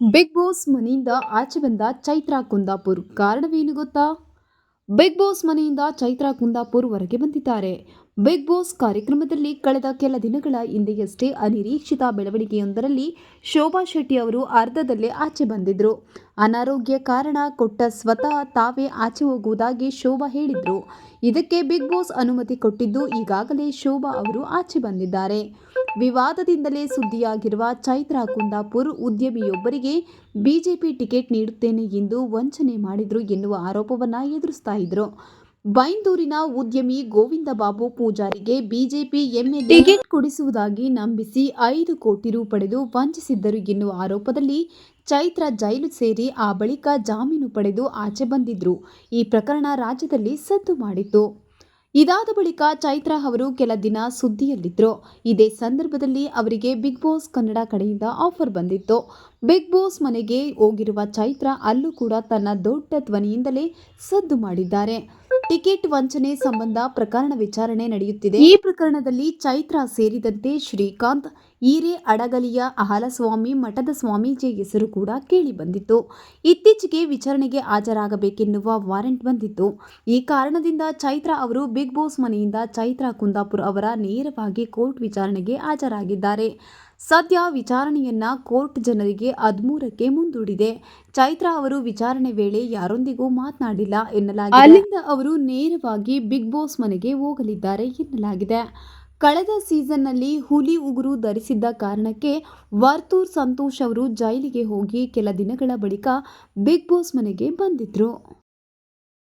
Big boss ಮನೆಯಿಂದ ಆಚೆ ಬಂದ ಚೈತ್ರಾ ಕುಂದಾಪುರ್. ಕಾರಣವೇನು ಗೊತ್ತಾ? ಬಿಗ್ ಬಾಸ್ ಮನೆಯಿಂದ ಚೈತ್ರಾ ಕುಂದಾಪುರ್ ಹೊರಗೆ ಬಂದಿದ್ದಾರೆ. ಬಿಗ್ ಬಾಸ್ ಕಾರ್ಯಕ್ರಮದಲ್ಲಿ ಕಳೆದ ಕೆಲ ದಿನಗಳ ಹಿಂದೆಯಷ್ಟೇ ಅನಿರೀಕ್ಷಿತ ಬೆಳವಣಿಗೆಯೊಂದರಲ್ಲಿ ಶೋಭಾ ಶೆಟ್ಟಿ ಅವರು ಅರ್ಧದಲ್ಲೇ ಆಚೆ ಬಂದಿದ್ರು. ಅನಾರೋಗ್ಯ ಕಾರಣ ಕೊಟ್ಟ ಸ್ವತಃ ತಾವೇ ಆಚೆ ಹೋಗುವುದಾಗಿ ಶೋಭಾ ಹೇಳಿದ್ರು. ಇದಕ್ಕೆ ಬಿಗ್ ಬಾಸ್ ಅನುಮತಿ ಕೊಟ್ಟಿದ್ದು ಈಗಾಗಲೇ ಶೋಭಾ ಅವರು ಆಚೆ ಬಂದಿದ್ದಾರೆ. ವಿವಾದದಿಂದಲೇ ಸುದ್ದಿಯಾಗಿರುವ ಚೈತ್ರಾ ಕುಂದಾಪುರ್ ಉದ್ಯಮಿಯೊಬ್ಬರಿಗೆ ಬಿಜೆಪಿ ಟಿಕೆಟ್ ನೀಡುತ್ತೇನೆ ಎಂದು ವಂಚನೆ ಮಾಡಿದ್ರು ಎನ್ನುವ ಆರೋಪವನ್ನು ಎದುರಿಸ್ತಾ ಇದ್ರು. ಬೈಂದೂರಿನ ಉದ್ಯಮಿ ಗೋವಿಂದ ಬಾಬು ಪೂಜಾರಿಗೆ ಬಿಜೆಪಿ ಎಂಎ ಟಿಕೆಟ್ ಕೊಡಿಸುವುದಾಗಿ ನಂಬಿಸಿ ಐದು ಕೋಟಿ ರು ಪಡೆದು ವಂಚಿಸಿದ್ದರು ಎನ್ನುವ ಆರೋಪದಲ್ಲಿ ಚೈತ್ರ ಜೈಲು ಸೇರಿ ಆ ಬಳಿಕ ಜಾಮೀನು ಪಡೆದು ಆಚೆ ಬಂದಿದ್ರು. ಈ ಪ್ರಕರಣ ರಾಜ್ಯದಲ್ಲಿ ಸದ್ದು ಮಾಡಿತ್ತು. ಇದಾದ ಬಳಿಕ ಚೈತ್ರ ಅವರು ಕೆಲ ದಿನ ಸುದ್ದಿಯಲ್ಲಿದ್ದರು ಇದೇ ಸಂದರ್ಭದಲ್ಲಿ ಅವರಿಗೆ ಬಿಗ್ ಬಾಸ್ ಕನ್ನಡ ಕಡೆಯಿಂದ ಆಫರ್ ಬಂದಿತ್ತು. ಬಿಗ್ ಬಾಸ್ ಮನೆಗೆ ಹೋಗಿರುವ ಚೈತ್ರ ಅಲ್ಲೂ ಕೂಡ ತನ್ನ ದೊಡ್ಡ ಧ್ವನಿಯಿಂದಲೇ ಸದ್ದು ಮಾಡಿದ್ದಾರೆ. ಟಿಕೆಟ್ ವಂಚನೆ ಸಂಬಂಧ ಪ್ರಕರಣ ವಿಚಾರಣೆ ನಡೆಯುತ್ತಿದೆ. ಈ ಪ್ರಕರಣದಲ್ಲಿ ಚೈತ್ರ ಸೇರಿದಂತೆ ಶ್ರೀಕಾಂತ್ ಈರೆ ಅಡಗಲಿಯ ಅಹಲಸ್ವಾಮಿ ಮಠದ ಸ್ವಾಮೀಜಿ ಹೆಸರು ಕೂಡ ಕೇಳಿ ಬಂದಿತ್ತು. ಇತ್ತೀಚೆಗೆ ವಿಚಾರಣೆಗೆ ಹಾಜರಾಗಬೇಕೆನ್ನುವ ವಾರೆಂಟ್ ಬಂದಿತ್ತು. ಈ ಕಾರಣದಿಂದ ಚೈತ್ರ ಅವರು ಬಿಗ್ ಬಾಸ್ ಮನೆಯಿಂದ ಚೈತ್ರ ಕುಂದಾಪುರ್ ಅವರ ನೇರವಾಗಿ ಕೋರ್ಟ್ ವಿಚಾರಣೆಗೆ ಹಾಜರಾಗಿದ್ದಾರೆ. ಸದ್ಯ ವಿಚಾರಣೆಯನ್ನ ಕೋರ್ಟ್ ಜನರಿಗೆ ಹದಿಮೂರಕ್ಕೆ ಮುಂದೂಡಿದೆ. ಚೈತ್ರ ಅವರು ವಿಚಾರಣೆ ವೇಳೆ ಯಾರೊಂದಿಗೂ ಮಾತನಾಡಿಲ್ಲ ಎನ್ನಲಾಗಿದೆ. ಅಲ್ಲಿಂದ ಅವರು ನೇರವಾಗಿ ಬಿಗ್ ಬಾಸ್ ಮನೆಗೆ ಹೋಗಲಿದ್ದಾರೆ ಎನ್ನಲಾಗಿದೆ. ಕಳೆದ ಸೀಸನ್ನಲ್ಲಿ ಹುಲಿ ಉಗುರು ಧರಿಸಿದ್ದ ಕಾರಣಕ್ಕೆ ವರ್ತೂರ್ ಸಂತೋಷ್ ಅವರು ಜೈಲಿಗೆ ಹೋಗಿ ಕೆಲ ದಿನಗಳ ಬಳಿಕ ಬಿಗ್ ಬಾಸ್ ಮನೆಗೆ ಬಂದಿದ್ರು.